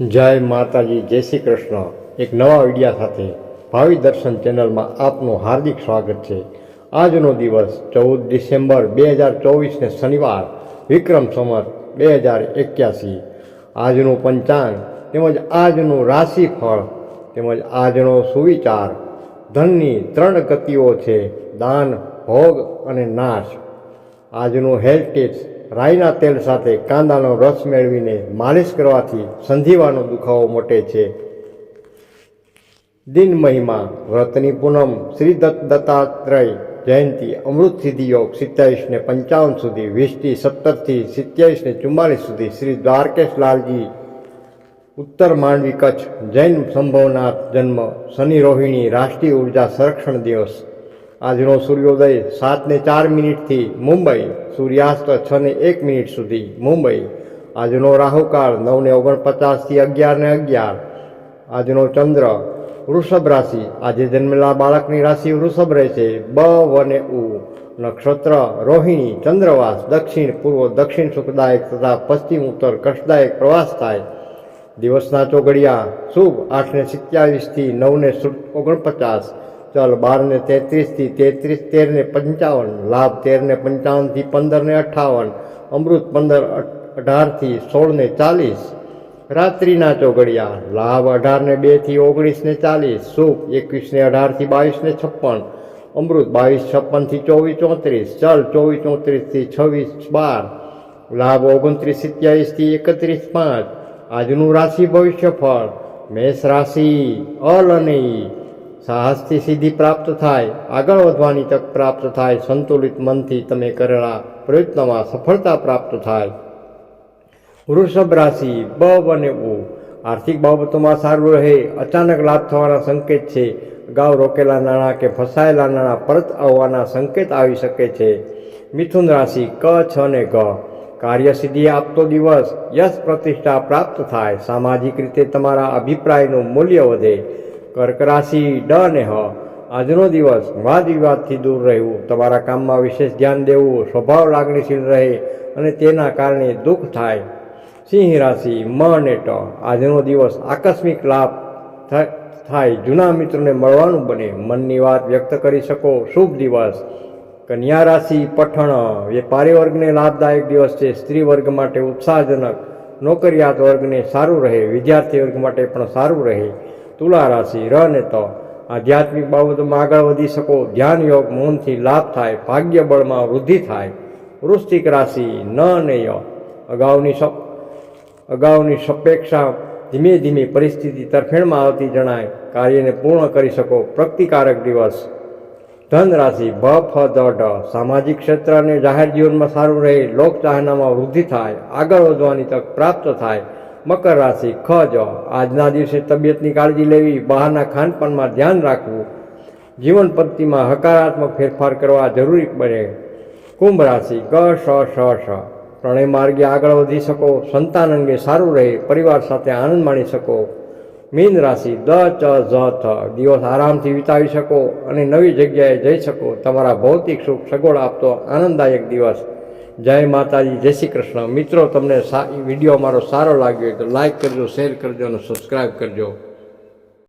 જય માતાજી, જય શ્રી કૃષ્ણ. એક નવા વિડિયા સાથે ભાવિ દર્શન ચેનલમાં આપનું હાર્દિક સ્વાગત છે. આજનો દિવસ ચૌદ ડિસેમ્બર બે હજાર ચોવીસને શનિવાર, વિક્રમ સંવત બે હજાર એક્યાસી. આજનું પંચાંગ તેમજ આજનું રાશિફળ તેમજ આજનો સુવિચાર. ધનની ત્રણ ગતિઓ છે, દાન, ભોગ અને નાશ. આજનું ટિપ્સ રાઈના તેલ સાથે કાંદાનો રસ મેળવીને માલિશ કરવાથી સંધિવાનો દુખાવો મટે છે. દિન મહિમા, વ્રતની પૂનમ, શ્રી દત્ત દત્તાત્રેય જયંતિ, અમૃત સિદ્ધિ યોગ, સિત્યાવીસ પંચાવન સુધી વીસથી સત્તરથી સિત્યાવીસ ને ચુમ્માલીસ સુધી શ્રી દ્વારકેશ લાલજી, ઉત્તર માંડવી કચ્છ, જૈન સંભવનાથ જન્મ, શનિ રોહિણી, રાષ્ટ્રીય ઊર્જા સંરક્ષણ દિવસ આજનો સૂર્યોદય સાત ને ચાર મિનિટથી મુંબઈ, સૂર્યાસ્ત છ ને એક મિનિટ સુધી મુંબઈ. આજનો રાહુકાળ નવ ને ઓગણપચાસથી અગિયાર ને અગિયાર. આજનો ચંદ્ર, વૃષભ રાશિ. આજે જન્મેલા બાળકની રાશિ વૃષભ રહેશે. બ વને ઉ. નક્ષત્ર, રોહિણી, ચંદ્રવાસ, દક્ષિણ, પૂર્વ દક્ષિણ સુખદાયક તથા પશ્ચિમ ઉત્તર કષ્ટદાયક પ્રવાસ થાય. દિવસના ચોગડિયા શુભ આઠને સિત્યાવીસથી નવને ઓગણપચાસ. ચલ બાર ને તેત્રીસથી તેત્રીસ તેર ને પંચાવન, લાભ તેર ને પંચાવનથી પંદર ને અઠ્ઠાવન અમૃત પંદર અઢારથી સોળ ને ચાલીસ, રાત્રિના ચોઘડિયા લાભ અઢાર ને બેથી ઓગણીસ ને ચાલીસ, સુખ એકવીસ ને અઢારથી બાવીસ ને છપ્પન, અમૃત બાવીસ, છપ્પનથી ચોવીસ, ચોત્રીસ, ચલ ચોવીસ, ચોત્રીસથી છવ્વીસ, બાર, લાભ ઓગણત્રીસ, સિત્યાવીસથી એકત્રીસ, પાંચ, આજનું રાશિ ભવિષ્ય ફળ મેષ રાશિ, અલ અને. સાહસથી સિદ્ધિ પ્રાપ્ત થાય, આગળ વધવાની તક પ્રાપ્ત થાય, સંતુલિત મનથી તમે કરેલા પ્રયત્નમાં સફળતા પ્રાપ્ત થાય. વૃષભ રાશિ, બ અને ઉ આર્થિક બાબતોમાં સારું રહે, અચાનક લાભ થવાના સંકેત છે. અગાઉ રોકેલા નાણાં કે ફસાયેલા નાણાં પરત આવવાના સંકેત આવી શકે છે. મિથુન રાશિ, ક, છ ને ગ. કાર્યસિદ્ધિ આપતો દિવસ યશ પ્રતિષ્ઠા પ્રાપ્ત થાય. સામાજિક રીતે તમારા અભિપ્રાયનું મૂલ્ય વધે. કર્ક રાશિ ડ ને હ. આજનો દિવસ વાદ વિવાદથી દૂર રહેવું, તમારા કામમાં વિશેષ ધ્યાન દેવું, સ્વભાવ લાગણીશીલ રહે અને તેના કારણે દુઃખ થાય. સિંહ રાશિ, મ અને ટ. આજનો દિવસ આકસ્મિક લાભ થાય. જૂના મિત્રોને મળવાનું બને. મનની વાત વ્યક્ત કરી શકો. શુભ દિવસ. કન્યા રાશિ, પઠણ. વેપારી વર્ગને લાભદાયક દિવસ છે. સ્ત્રી વર્ગ માટે ઉત્સાહજનક. નોકરિયાત વર્ગને સારું રહે. વિદ્યાર્થી વર્ગ માટે પણ સારું રહે. તુલા રાશિ ર ને ત આધ્યાત્મિક બાબતોમાં આગળ વધી શકો. ધ્યાન યોગ મૌનથી લાભ થાય, ભાગ્ય બળમાં વૃદ્ધિ થાય. વૃશ્ચિક રાશિ ન ને ય. અગાઉની સપ, અગાઉની સપેક્ષા ધીમે ધીમે પરિસ્થિતિ તરફેણમાં આવતી જણાય. કાર્યને પૂર્ણ કરી શકો. પ્રગતિકારક દિવસ. ધન રાશિ ભ, ફ, દ, ઢ. સામાજિક ક્ષેત્ર અને જાહેર જીવનમાં સારું રહે. લોક ચાહનામાં વૃદ્ધિ થાય. આગળ વધવાની તક પ્રાપ્ત થાય. મકર રાશિ, ખ, જ. આજના દિવસે તબિયતની કાળજી લેવી, બહારના ખાનપાનમાં ધ્યાન રાખવું. જીવન પદ્ધતિમાં હકારાત્મક ફેરફાર કરવા જરૂરી બને. કુંભ રાશિ ક શ શ શ પ્રણય માર્ગે આગળ વધી શકો, સંતાન અંગે સારું રહે, પરિવાર સાથે આનંદ માણી શકો. મીન રાશિ, દ, ચ ઝ થ. દિવસ આરામથી વિતાવી શકો અને નવી જગ્યાએ જઈ શકો. તમારા ભૌતિક સુખ સગવડ આપતો આનંદદાયક દિવસ. જય માતાજી, જય શ્રી કૃષ્ણ. મિત્રો, તમને વીડિયો મારો સારો લાગ્યો હોય તો લાઈક કરજો શેર કરજો અને સબસ્ક્રાઈબ કરજો.